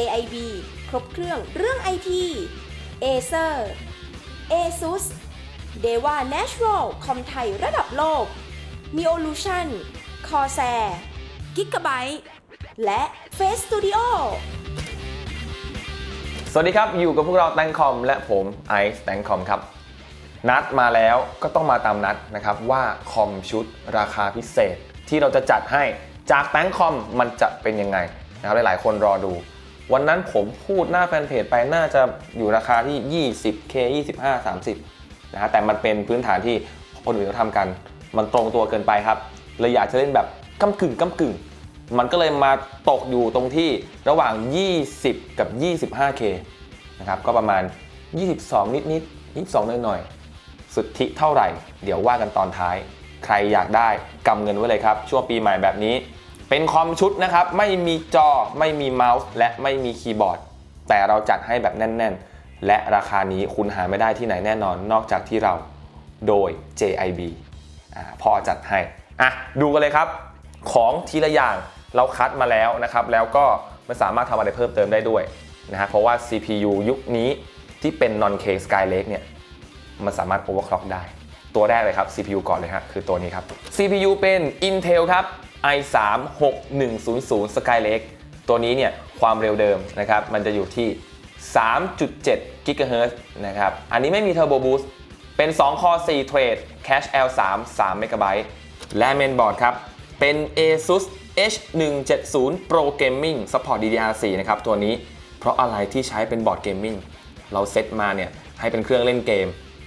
JIB ครบเครื่องเรื่องไอที Acer ASUS Deva Natural คอมไทยระดับโลก Neolution Corsair Gigabyte และ Face Studio สวัสดีครับ อยู่กับพวกเราแตงคอมและผมไอซ์แตงคอมครับ นัดมาแล้วก็ต้องมาตามนัดนะครับว่าคอมชุดราคาพิเศษที่เราจะจัดให้จากแตงคอมมันจะเป็นยังไงนะครับหลายๆ คนรอดู วันนั้นผมพูดหน้าแฟนเพจไปน่าจะอยู่ราคาที่ 20k 25 30นะฮะแต่มันเป็นพื้นฐานที่คนอื่นเขาทำกัน มันตรงตัวเกินไปครับเลยอยากจะเล่นแบบก้ากึ่งก้ากึ่ง มันก็เลยมาตกอยู่ตรงที่ระหว่าง 20 กับ 25K นะครับก็ประมาณ 22 นิดๆ22หน่อยสุทธิเท่าไหร่ เดี๋ยวว่ากันตอนท้าย ใครอยากได้กำเงินไว้เลยครับ ช่วงปีใหม่แบบนี้ เป็นคอมชุดนะครับ ไม่มีจอไม่มีเมาส์ และไม่มีคีย์บอร์ด แต่เราจัดให้แบบแน่น ๆ และราคานี้คุณหาไม่ได้ที่ไหนแน่นอน นอกจากที่เราโดย JIB อ่าพอจัดให้อะดูกันเลยครับ ของทีละอย่างเราคัดมาแล้วนะครับ แล้วก็มันสามารถทำอะไรเพิ่มเติมได้ด้วยนะฮะเพราะว่า CPU ยุคนี้ที่เป็น non-K Skylake เนี่ยมันสามารถ overclock ได้ ตัวแรกเลยครับ CPU ก่อนเลยฮะคือตัวนี้ครับ CPU เป็น Intel ครับ i3 6100 Skylake ตัวนี้เนี่ยความเร็วเดิมนะครับมันจะอยู่ที่ 3.7 GHz นะครับอันนี้ไม่มี Turbo Boost เป็น2 Core 4 Thread Cache L3 3 MB และเมนบอร์ดครับ เป็น ASUS H170 Pro Gaming Support DDR4 นะครับตัวนี้เพราะอะไรที่ใช้เป็นบอร์ดเกมมิ่งเราเซตมาเนี่ยให้เป็นเครื่องเล่นเกม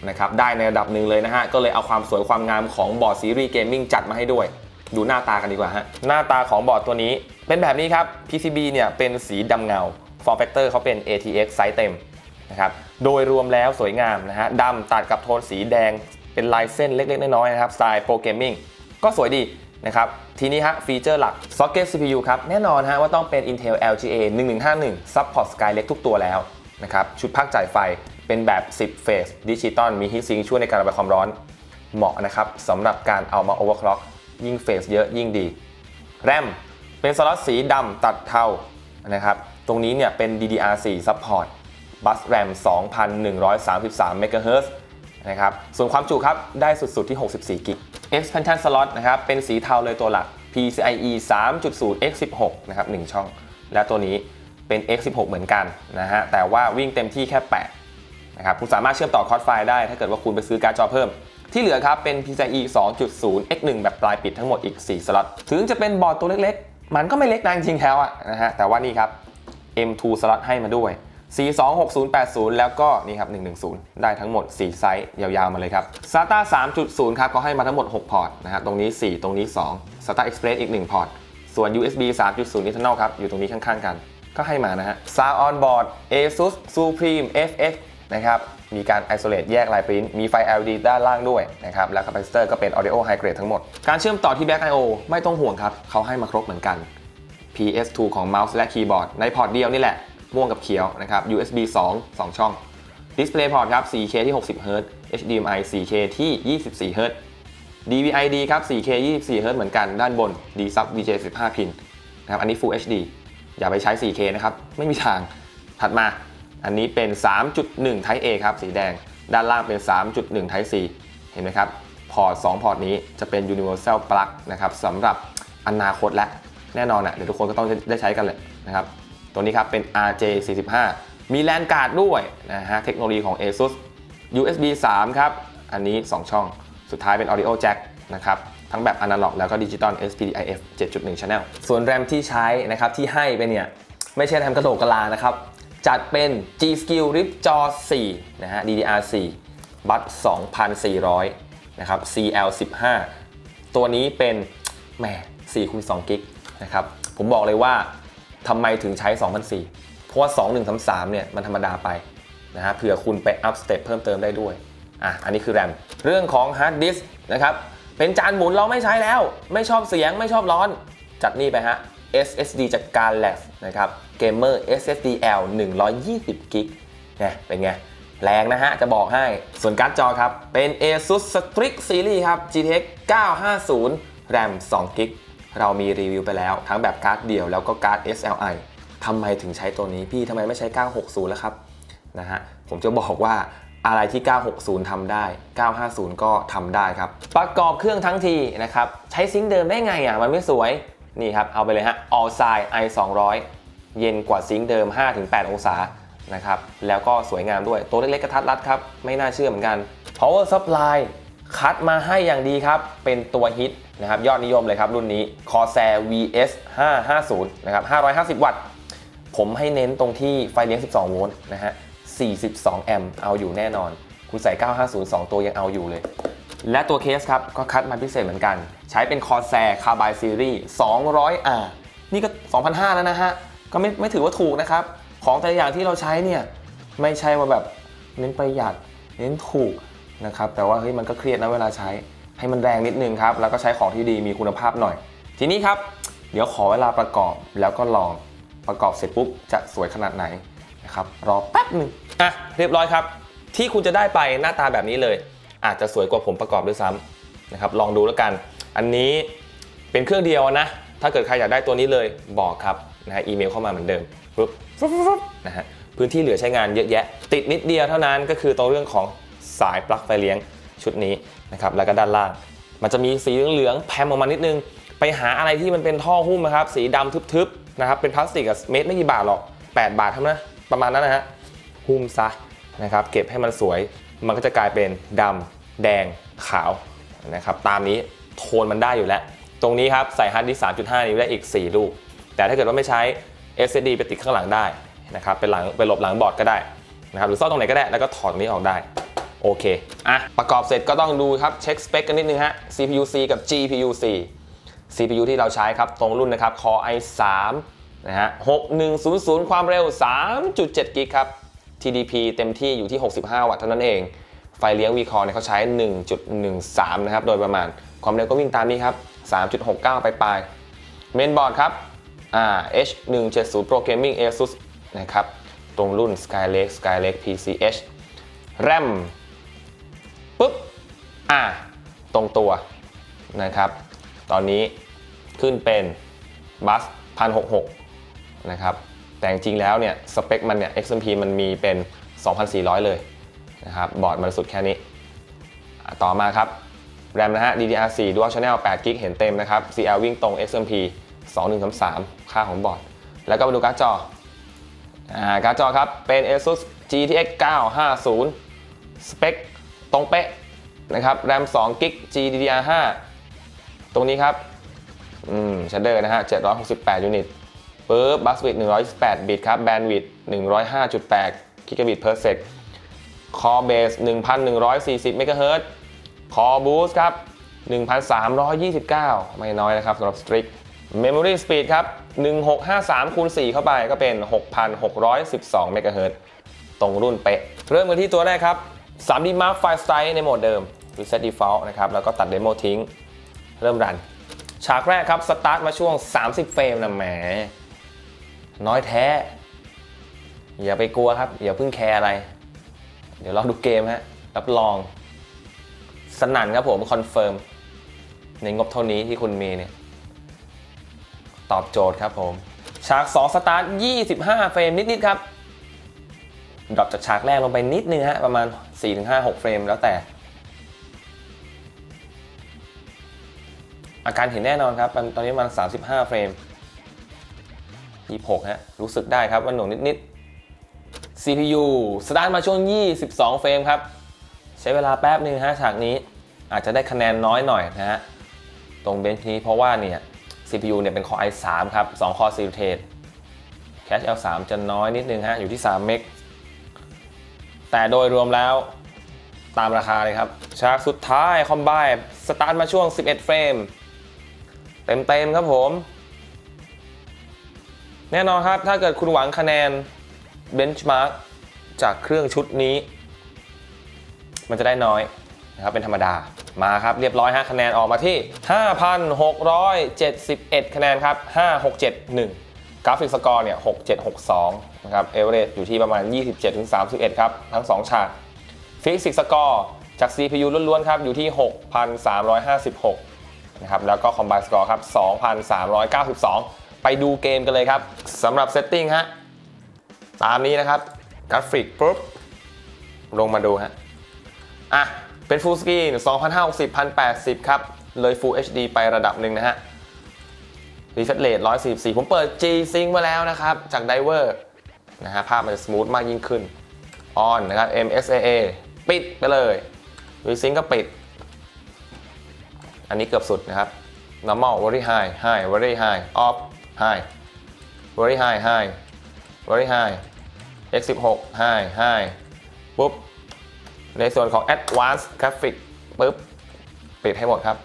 นะครับได้ในระดับหนึ่งเลยนะฮะ ก็เลยเอาความสวยความงามของบอร์ดซีรีส์เกมมิ่งจัดมาให้ด้วย ดูหน้าตากันดีกว่าฮะ หน้าตาของบอร์ดตัวนี้เป็นแบบนี้ครับ PCB เนี่ยเป็นสีดำเงา Form Factor เขาเป็น ATX ไซส์เต็มนะครับ โดยรวมแล้วสวยงามนะฮะดำตัดกับโทนสีแดง เป็นลายเส้นเล็กๆ น้อยๆนะครับสไตล์โปรเกรมมิ่งก็สวยดีนะครับ ทีนี้ฮะฟีเจอร์หลัก Socket CPU ครับ แน่นอนฮะว่าต้องเป็น Intel LGA 1151 Support Skylake ทุกตัวแล้วนะครับชุดภาคจ่ายไฟเป็นแบบ 10 เฟสดิจิตอลมี Heat Sink ช่วยในการระบายความร้อน เหมาะนะครับสำหรับการเอามา overclock ยิ่งเฟสเยอะยิ่งดี แรมเป็นสล็อตสีดำตัดเทานะครับ ตรงนี้เนี่ยเป็น DDR4 Support บัสแรม2,133 MHz นะครับ ส่วนความจุครับ ได้สุด ๆ ที่ 64 กิก Expansion slot นะครับ เป็นสีเทาเลยตัวหลัก PCIe 3.0 x16 นะครับ 1 ช่อง และตัวนี้เป็น x16 เหมือนกันนะฮะ แต่ว่าวิ่งเต็มที่แค่ 8 นะครับ คุณสามารถเชื่อมต่อคอร์ดไฟล์ได้ ถ้าเกิดว่าคุณไปซื้อการ์ดจอเพิ่ม ที่เหลือครับเป็น PCIe 2.0 x1 แบบปลายปิดทั้งหมดอีก 4 สล็อต ถึงจะเป็นบอร์ดตัวเล็กๆ มันก็ไม่เล็กนะจริงๆแล้วอะนะฮะ แต่ว่านี่ครับ M2 สล็อตให้มาด้วย 426080 แล้วก็นี่ครับ 110 ได้ทั้งหมด 4 ไซส์ยาวๆ มาเลยครับ SATA 3.0 ครับก็ให้มาทั้งหมด 6 พอร์ตนะครับตรงนี้ 4 ตรงนี้ 2 SATA Express อีก 1 พอร์ต ส่วน USB 3.0 internal ครับ อยู่ตรงนี้ข้างๆ กัน ก็ให้มานะฮะ Sound on board ASUS Supreme FX นะครับ มีการ isolate แยกลายปริ้นมีไฟ LED ด้านล่างด้วยนะครับ และ capacitor ก็เป็น audio high grade ทั้งหมด การเชื่อมต่อที่ Back I/O ไม่ต้องห่วงครับ เขาให้มาครบเหมือนกัน PS2 ของเมาส์และคีย์บอร์ดในพอร์ตเดียวนี่แหละ ม่วงกับเขียวนะครับ USB 2 2 ช่อง Display port ครับ 4K ที่ 60 Hz HDMI 4K ที่ 24 Hz DVI-D ครับ 4K 24 Hz เหมือนกันด้านบน D sub VJ 15 พินนะครับ อันนี้ Full HD อย่าไปใช้ 4K นะครับ ไม่มีทาง ถัดมา อันนี้เป็น 3.1 Type A ครับสีแดง ด้านล่างเป็น 3.1 Type C เห็นไหมครับ พอร์ต 2 พอร์ตนี้จะเป็น Universal Plug นะครับสำหรับอนาคตและ แน่นอนอะเดี๋ยวทุกคนก็ต้องได้ใช้กันเลยนะครับ ตัวนี้ครับเป็น RJ45 มีแลนการ์ดด้วยนะฮะ เทคโนโลยีของ ASUS USB 3 ครับ อันนี้ 2 ช่อง สุดท้ายเป็น Audio Jack นะครับทั้งแบบอนาล็อกแล้วก็ดิจิตอล SPDIF 7.1 Channel ส่วนแรมที่ใช้นะครับที่ให้ไปเนี่ยไม่ใช่แรมกระโหลกกะลานะครับ จัดเป็น G Skill RIP จอ4นะฮะ DDR4 บัต2,400 นะครับ CL15 ตัวนี้เป็นแหม4คูณ2กิกนะครับ ผมบอกเลยว่าทำไมถึงใช้ 2,400 เพราะว่า 2133 เนี่ย มันธรรมดาไปนะฮะเผื่อคุณไปอัพสเต็ปเพิ่มเติมได้ด้วยอะอันนี้คือแรมเรื่องของฮาร์ดดิสก์นะครับเป็นจานหมุนเราไม่ใช้แล้ว ไม่ชอบเสียงไม่ชอบร้อน จัดนี่ไปฮะ SSD จาก Galax นะครับ Gamer SSDL 120 g b เนี่ยเป็นไง แรงนะฮะ จะบอกให้ ส่วนการ์ดจอครับ เป็น ASUS Strix Series ครับ GTX 950 RAM 2 g b เรามีรีวิวไปแล้วทั้งแบบการ์ดเดี่ยวแล้วก็การ์ด SLI ทำไมถึงใช้ตัวนี้พี่ทำไมไม่ใช้ 960 แล้วครับนะฮะผมจะบอกว่าอะไรที่ 960ทำได้ 950 ก็ทำได้ครับ ประกอบเครื่องทั้งทีนะครับ ใช้ซิงค์เดิมได้ไงอะ มันไม่สวย นี่ครับ เอาไปเลยฮะ All Side i 200 เย็นกว่าซิงค์เดิม 5-8 องศานะครับ แล้วก็สวยงามด้วย ตัวเล็กๆกระทัดรัดครับ ไม่น่าเชื่อเหมือนกัน Power Supply คัดมาให้อย่างดีครับ เป็นตัวฮิตนะครับ ยอดนิยมเลยครับ รุ่นนี้ Corsair VS 550นะครับ 550 วัตต์ ผมให้เน้นตรงที่ไฟเลี้ยง 12 โวลต์นะฮะ 42 แอมป์เอาอยู่แน่นอน คุณใส่ 950 2 ตัวยังเอาอยู่เลย และตัวเคสครับ ก็คัดมาพิเศษเหมือนกัน ใช้เป็น Corsair Carbide Series 200R นี่ก็ 2,500 แล้วนะฮะ ก็ไม่ไม่ถือว่าถูกนะครับ ของแต่ละอย่างที่เราใช้เนี่ย ไม่ใช่ว่าแบบเน้นประหยัด เน้นถูกนะครับ แต่ว่าเฮ้ยมันก็เครียดนะเวลาใช้ ให้มันแรงนิดนึงครับ แล้วก็ใช้ของที่ดีมีคุณภาพหน่อย ทีนี้ครับ เดี๋ยวขอเวลาประกอบแล้วก็ลองประกอบเสร็จปุ๊บจะสวยขนาดไหนนะครับ รอแป๊บหนึ่งอะเรียบร้อยครับ ที่คุณจะได้ไปหน้าตาแบบนี้เลย อาจจะสวยกว่าผมประกอบด้วยซ้ำนะครับลองดูแล้วกัน อันนี้เป็นเครื่องเดียวนะ ถ้าเกิดใครอยากได้ตัวนี้เลยบอกครับนะฮะอีเมลเข้ามาเหมือนเดิมปุ๊บปุ๊บปุ๊บปุ๊บนะฮะพื้นที่เหลือใช้งานเยอะแยะ ติดนิดเดียวเท่านั้นก็คือตรงเรื่องของสายปลั๊กไฟเลี้ยงชุดนี้นะครับแล้วก็ด้านล่าง มันจะมีสีเหลืองๆแพมออกมานิดนึง ไปหาอะไรที่มันเป็นท่อหุ้มนะครับสีดำทึบๆนะครับเป็นพลาสติกอะเม็ดไม่กี่บาทหรอก 8 บาทเท่านั้นประมาณนั้นนะฮะหุ้มซะนะครับเก็บให้มันสวยมันก็จะกลายเป็นดำ แดงขาวนะครับตามนี้โทนมันได้อยู่แล้ว ตรงนี้ครับใส่ฮาร์ดดิสก์3.5 นิ้วได้อีก 4 ลูก แต่ถ้าเกิดว่าไม่ใช้ SSD ไปติดข้างหลังได้นะครับเป็นหลังเป็นหลบหลังบอร์ดก็ได้นะครับหรือซ่อนตรงไหนก็ได้แล้วก็ถอดตรงนี้ออกได้โอเคอะประกอบเสร็จก็ต้องดูครับเช็คสเปคกันนิดนึงฮะ CPU C กับ GPU C CPU ที่เราใช้ครับตรงรุ่นนะครับ Core i3 นะฮะ6100 ความเร็ว 3.7 กิกครับ TDP เต็มที่อยู่ที่ 65 วัตต์เท่านั้นเอง ไฟเลี้ยง vCore เนี่ยเขาใช้ 1.13 นะครับ โดยประมาณ ความเร็วก็วิ่งตามนี้ครับ 3.69 ไปปลายเมนบอร์ดครับ H170 Pro Gaming ASUS นะครับ ตรงรุ่น Skylake Skylake PCH แรมปุ๊บ อ่า ตรงตัวนะครับ ตอนนี้ขึ้นเป็นบัส1066นะครับ แต่จริงๆแล้วเนี่ย สเปคมันเนี่ย XMP มันมีเป็น 2,400 เลย นะครับบอร์ดมันสุดแค่นี้ ต่อมาครับแรมนะฮะ DDR4 Dual Channel 8 g b เห็นเต็มนะครับ CL วิ่งตรง XMP 2133 ค่าของบอร์ด แล้วก็มาดูการ์ดจออ่าการ์ดจอครับ เป็น ASUS GTX 950 สเปคตรงเป๊ะนะครับ แรม2 g b GDDR5 ตรงนี้ครับ อืมชัดเดอร์นะฮะ 768 ยูนิตปึ๊บบัสวิด128 บิตครับ แบนด์วิด105.8กิกะบิต per sec คอเบส1,140 เมกะเฮิรตซ์คอบูสครับ 1,329 ไม่น้อยนะครับสำหรับ Strict Memory Speed ครับ 1653คูณ4เข้าไปก็เป็น 6,612 เมกะเฮิรตซ์ตรงรุ่นเป๊ะ เริ่มกันที่ตัวแรกครับ 3D Mark File Style ในโหมดเดิม Reset Default นะครับ แล้วก็ตัดเดโมทิ้ง เริ่มรัน ฉากแรกครับ สตาร์ทมาช่วง 30 เฟรมนะแหม น้อยแท้ อย่าไปกลัวครับ อย่าเพิ่งแคร์อะไร เดี๋ยวลอดูเกมฮะ รับรอง สนั่นครับผมคอนเฟิร์ม ในงบเท่านี้ที่คุณมีเนี่ย ตอบโจทย์ครับผม ฉาก 2 สตาร์ท 25 เฟรมนิด ๆ ครับดรอปจากฉากแรกลงไปนิดนึงฮะ ประมาณ 4-5-6 เฟรมแล้วแต่ อาการเห็นแน่นอนครับ ตอนนี้มัน 35 เฟรม26ฮะรู้สึกได้ครับว่าหน่วงนิด ๆ CPU สตาร์ทมาช่วง 22 เฟรมครับ ใช้เวลาแป๊บหนึ่งฮะฉากนี้อาจจะได้คะแนนน้อยหน่อยนะฮะ ตรงเบนช์นี้เพราะว่าเนี่ย CPU เนี่ยเป็น Core i3 ครับ 2 Core c i r t a t e Cache L3 จะน้อยนิดนึงฮะ อยู่ที่ 3 เมก แต่โดยรวมแล้วตามราคาเลยครับ ฉากสุดท้ายคอมไบสตาร์ทมาช่วง 11 เฟรม เต็มๆครับผม แน่นอนครับ ถ้าเกิดคุณหวังคะแนน เบนช์มาร์กจากเครื่องชุดนี้ มันจะได้น้อยนะครับเป็นธรรมดามาครับเรียบร้อยฮะคะแนนออกมาที่ 5,671 คะแนนครับ 5671 กราฟิกสกอร์เนี่ย 6762 นะครับเอเวอเรอยู่ที่ประมาณ 27-31 ครับ ทั้ง 2 ฉากฟิสิกสกอร์จาก CPU ล้วนๆครับ อยู่ที่ 6,356 นะครับ แล้วก็คอมไบสกอร์ครับ 2,392 ไปดูเกมกันเลยครับสำหรับเซตติ้งฮะ ตามนี้นะครับกราฟิกปุ๊บลงมาดูฮะอะเป็น Full Screen 2560 1080 ครับ เลย Full HD ไประดับหนึ่งนะฮะ Refresh Rate 144 ผมเปิด G Sync มาแล้วนะครับ จาก Diver นะฮะ ภาพมันจะสมูทมากยิ่งขึ้น On นะครับ MSAA ปิดไปเลย V-Sync ก็ปิด อันนี้เกือบสุดนะครับ normal very high high very high off high very high high very high x16 high high ปุ๊บ ในส่วนของ advanced graphic ปุ๊บ ปิดให้หมดครับ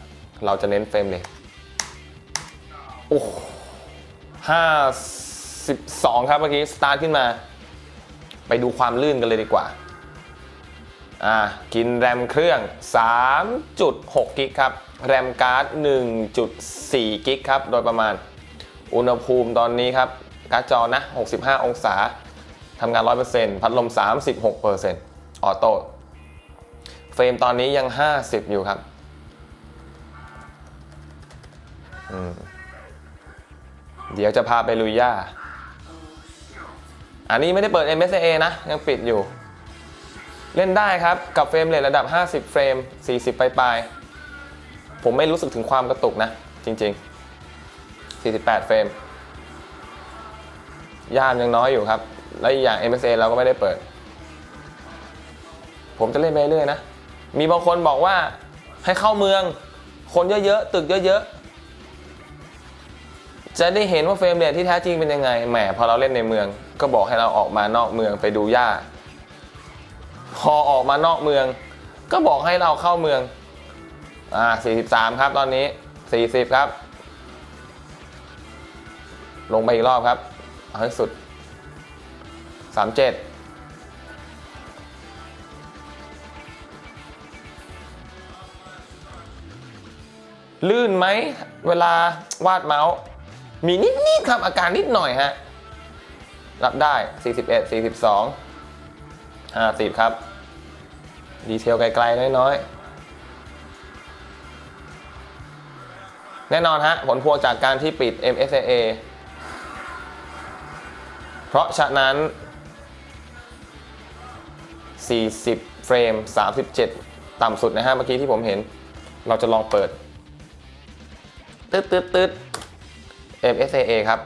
เราจะเน้นเฟรมเลยโอ้ห้าสิบสองครับเมื่อกี้ สตาร์ทขึ้นมา ไปดูความลื่นกันเลยดีกว่า อ่า กินแรมเครื่อง 3.6 กิกครับ แรมการ์ด 1.4 กิกครับ โดยประมาณ อุณหภูมิตอนนี้ครับ การ์ดจอนะ 65 องศา ทำงาน 100%พัดลม 36%ออโต้เฟรมตอนนี้ยัง 50 อยู่ครับเดี๋ยวจะพาไปลุยย่า อันนี้ไม่ได้เปิด MSA นะ ยังปิดอยู่ เล่นได้ครับ กับเฟรมเรทระดับ 50 เฟรม 40 ปลายๆผมไม่รู้สึกถึงความกระตุกนะ จริง ๆ 48 เฟรม ย่ามยังน้อยอยู่ครับ และอีกอย่าง MSA เราก็ไม่ได้เปิด ผมจะเล่นไปเรื่อยนะ มีบางคนบอกว่าให้เข้าเมือง คนเยอะๆ ตึกเยอะๆ จะได้เห็นว่าเฟรมเรทที่แท้จริงเป็นยังไง แหมพอเราเล่นในเมือง ก็บอกให้เราออกมานอกเมืองไปดูหญ้า พอออกมานอกเมือง ก็บอกให้เราเข้าเมือง อ่า 43 ครับตอนนี้ 40 ครับ ลงไปอีกรอบครับ เอาให้สุด37ลื่นไหมเวลาวาดเมาส์ มีนิด ๆ ครับอาการนิดหน่อยฮะ รับได้ 41 42 50 ครับ ดีเทลไกล ๆ น้อย ๆ แน่นอนฮะ ผลพวงจากการที่ปิด MSAA เพราะฉะนั้น 40 เฟรม 37 ต่ำสุดนะฮะเมื่อกี้ที่ผมเห็น เราจะลองเปิด ตึ๊ดตึ๊ดตึ๊ด MSAA ครับ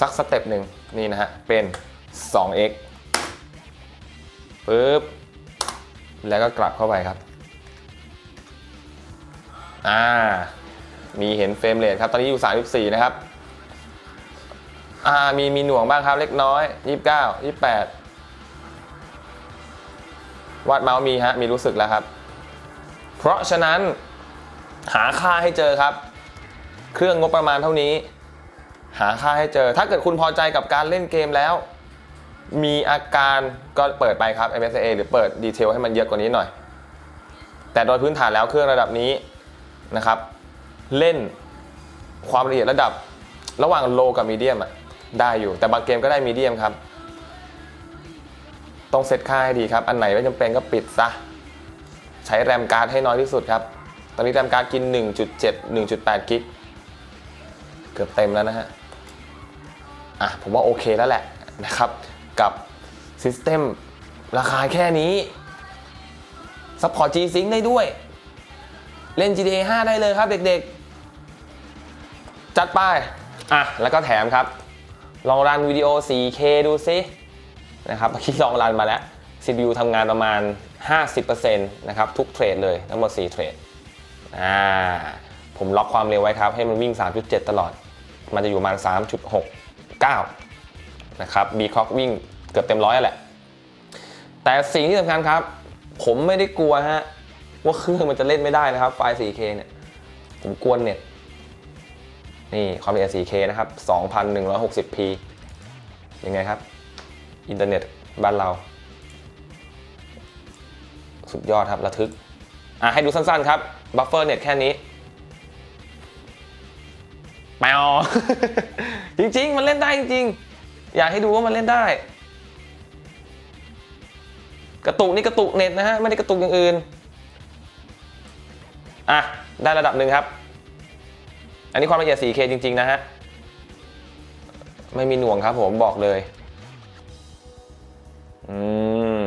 สักสเต็ปหนึ่งนี่นะฮะ เป็น 2x ปึ๊บ แล้วก็กลับเข้าไปครับ อ่า มีเห็นเฟรมเรทครับ ตอนนี้อยู่ 34 นะครับ อ่ามีมีหน่วงบ้างครับเล็กน้อย29 28วัดเมาส์มีฮะมีรู้สึกแล้วครับ เพราะฉะนั้นหาค่าให้เจอครับ เครื่องงบประมาณเท่านี้ หาค่าให้เจอ ถ้าเกิดคุณพอใจกับการเล่นเกมแล้ว มีอาการก็เปิดไปครับ MSA หรือเปิดดีเทลให้มันเยอะกว่านี้หน่อย แต่โดยพื้นฐานแล้วเครื่องระดับนี้นะครับ เล่นความละเอียดระดับระหว่างโลกับมีเดียมอะ ได้อยู่ แต่บางเกมก็ได้มีเดียมครับ ต้องเซตค่าให้ดีครับ อันไหนไม่จำเป็นก็ปิดซะ ใช้แรมการ์ดให้น้อยที่สุดครับ ตอนนี้แรมการ์ดกิน 1.7 1.8 กิก เกือบเต็มแล้วนะฮะ อะ ผมว่าโอเคแล้วแหละนะครับ กับซิสเต็มราคาแค่นี้ซัพพอร์ต G-Sync ได้ด้วย เล่น GTA 5 ได้เลยครับเด็กๆ จัดไป อะ แล้วก็แถมครับ ลองรันวิดีโอ 4K ดูซินะครับเมื่อกี้ลองรันมาแล้ว CPU ทำงานประมาณ 50%นะครับทุกเทรดเลยทั้งหมด 4 เทรดอ่าผมล็อกความเร็วไว้ครับ ให้มันวิ่ง 3.7 ตลอด มันจะอยู่ประมาณ 3.69 นะครับ B clock วิ่งเกือบเต็มร้อยแหละ แต่สิ่งที่สำคัญครับ ผมไม่ได้กลัวฮะว่าเครื่องมันจะเล่นไม่ได้นะครับไฟล์ 4K เนี่ยผมกวนเน็ต นี่ความละเอียด 4K นะครับ 2,160p ยังไงครับ อินเทอร์เน็ตบ้านเรา สุดยอดครับ ระทึก อะ ให้ดูสั้นๆครับ บัฟเฟอร์เน็ตแค่นี้แปวจริง ๆ มันเล่นได้จริง ๆ อยากให้ดูว่ามันเล่นได้ กระตุกนี่กระตุกเน็ตนะฮะ ไม่ได้กระตุกอย่างอื่น อะ ได้ระดับหนึ่งครับ อันนี้ความละเอียด 4K จริง ๆ นะฮะ ไม่มีหน่วงครับผมบอกเลย อืม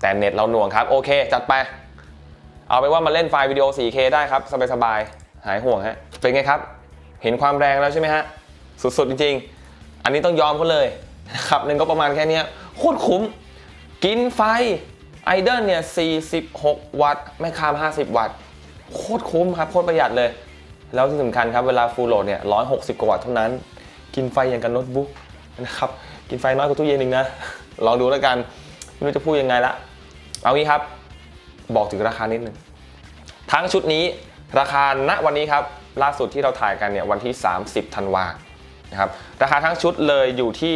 แต่เน็ตเราหน่วงครับ โอเค จัดไป เอาไปนว่ามาเล่นไฟล์วิดีโอ 4K ได้ครับ สบายๆ หายห่วงฮะ เป็นไงครับ เห็นความแรงแล้วใช่ไหมฮะ สุด ๆ จริง ๆ อันนี้ต้องยอมเขาเลยนะครับเงินก็ประมาณแค่นี้โคตรคุ้ม กินไฟไอเดนเนี่ย 46 วัตต์ ไม่ข้าม 50 วัตต์ โคตรคุ้มครับ โคตรประหยัดเลย แล้วที่สำคัญครับเวลาฟูลโหลดเนี่ย160กว่าวัตต์เท่านั้น กินไฟอย่างกับโน้ตบุ๊กนะครับ กินไฟน้อยกว่าตู้เย็นอีกนะ ลองดูแล้วกัน ไม่รู้จะพูดยังไงละ เอางี้ครับ บอกถึงราคานิดนึง ทั้งชุดนี้ราคาณวันนี้ครับล่าสุดที่เราถ่ายกันเนี่ยวันที่ 30ธันวานะครับราคาทั้งชุดเลยอยู่ที่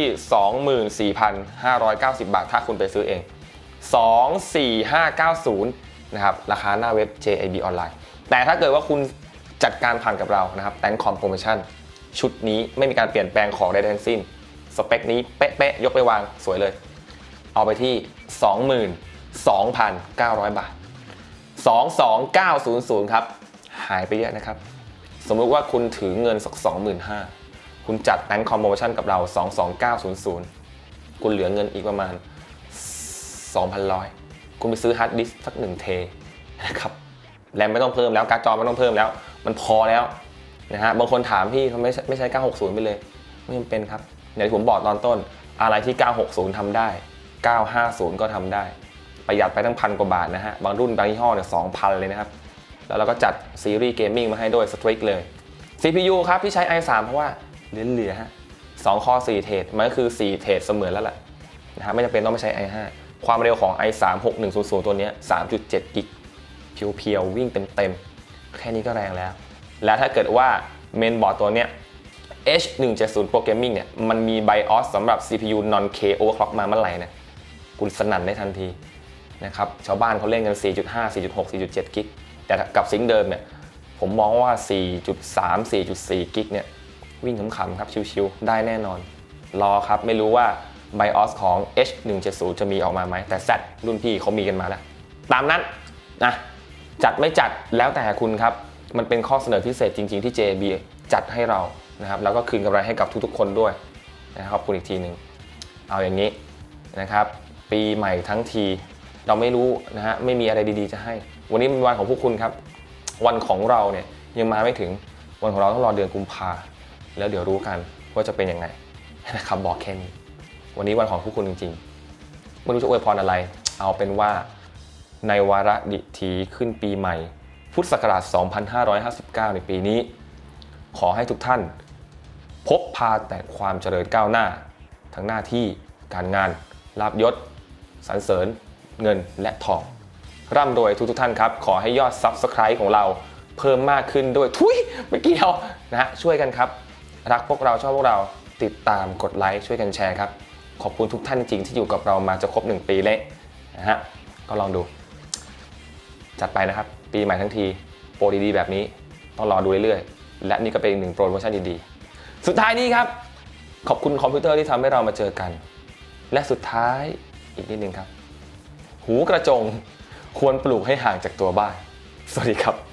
24,590 บาท ถ้าคุณไปซื้อเอง 24590 นะครับ ราคาหน้าเว็บ JIB ออนไลน์แต่ถ้าเกิดว่าคุณ จัดการผ่านกับเรานะครับแตงคอมโปรโมชั่นชุดนี้ไม่มีการเปลี่ยนแปลงของใดทั้งสิ้น สเปคนี้เป๊ะๆยกไปวางสวยเลย เอาไปที่ 22,900 บาท 22900 ครับ หายไปเยอะนะครับ สมมุติว่าคุณถือเงินสัก 25,000 คุณจัดแบงคอมโบชั่นกับเรา 22900 คุณเหลือเงินอีกประมาณ 2,100 คุณไปซื้อฮาร์ดดิสก์สักหนึ่งเทนะครับแรมไม่ต้องเพิ่มแล้วการ์ดจอไม่ต้องเพิ่มแล้วมันพอแล้วนะฮะบางคนถามพี่ทำไมไม่ใช้ไม่ใช้ 960 ไปเลย ไม่จำเป็นครับอย่างที่ผมบอกตอนต้น อะไรที่ 960ทำได้ 950 ก็ทำได้ ประหยัดไปตั้งพันกว่าบาทนะฮะ บางรุ่นบางยี่ห้อเนี่ย2,000เลยนะครับ แล้วเราก็จัดซีรีส์เกมมิ่งมาให้ด้วยสตริกเลย CPU ครับที่ใช้ i3 เพราะว่าเหลือๆฮะ2คอ4เทรดมันก็คือ 4 เทรดเสมือนแล้วล่ะนะฮะไม่จำเป็นต้องไม่ใช้ i5 ความเร็วของ i3 6100 ตัวนี้3.7 กิกเพียวๆวิ่งเต็มๆ แค่นี้ก็แรงแล้ว และถ้าเกิดว่าเมนบอร์ดตัวเนี้ย H170 Pro Gaming เนี่ยมันมี BIOS สำหรับ CPU non-K overclock มาเมื่อไหร่นะคุณสนั่นได้ทันทีนะครับชาวบ้านเขาเล่นกัน 4.5 4.6 4.7 กิก แต่กับซิงค์เดิมเนี่ยผมมองว่า 4.3 4.4 กิกเนี่ยวิ่งขำๆครับชิวๆได้แน่นอน รอครับไม่รู้ว่า BIOS ของ H170 จะมีออกมาไหม แต่ Z รุ่นพี่เขามีกันมาแล้ว ตามนั้นนะ จัดไม่จัดแล้วแต่คุณครับ มันเป็นข้อเสนอพิเศษจริง ๆ ที่ JB จัดให้เรานะครับ แล้วก็คืนกำไรให้กับทุกๆ คนด้วยนะครับขอบคุณอีกทีหนึ่งเอาอย่างนี้นะครับ ปีใหม่ทั้งทีเราไม่รู้นะฮะไม่มีอะไรดีๆจะให้ วันนี้เป็นวันของพวกคุณครับ วันของเราเนี่ยยังมาไม่ถึงวันของเราต้องรอเดือนกุมภาแล้วเดี๋ยวรู้กันว่าจะเป็นยังไงนะครับบอกแค่นี้วันนี้วันของพวกคุณจริงๆไม่รู้จะอวยพรอะไร เอาเป็นว่า ในวาระดิถีขึ้นปีใหม่ พุทธศักราช 2559 ในปีนี้ ขอให้ทุกท่าน พบพาแต่ความเจริญก้าวหน้า ทั้งหน้าที่การงาน ลาบยศสรรเสริญ เงินและทอง ร่ำรวยทุกทท่านครับ ขอให้ยอด Subscribe ของเราเพิ่มมากขึ้นด้วยทุยไม่เกี่ยวนะฮะช่วยกันครับ รักพวกเราชอบพวกเราติดตามกดไลค์ช่วยกันแชร์ครับ ขอบคุณทุกท่านจริงที่อยู่กับเรามาจะครบ 1 ปีแล้วนะฮะก็ลองดู จัดไปนะครับ ปีใหม่ทั้งทีโปรดีๆ แบบนี้ต้องรอดูเรื่อยๆ และนี่ก็เป็นอีกหนึ่งโปรโมชั่นดีๆ สุดท้ายนี้ครับ ขอบคุณคอมพิวเตอร์ที่ทำให้เรามาเจอกัน และสุดท้ายอีกนิดนึงครับ หูกระจงควรปลูกให้ห่างจากตัวบ้าน สวัสดีครับ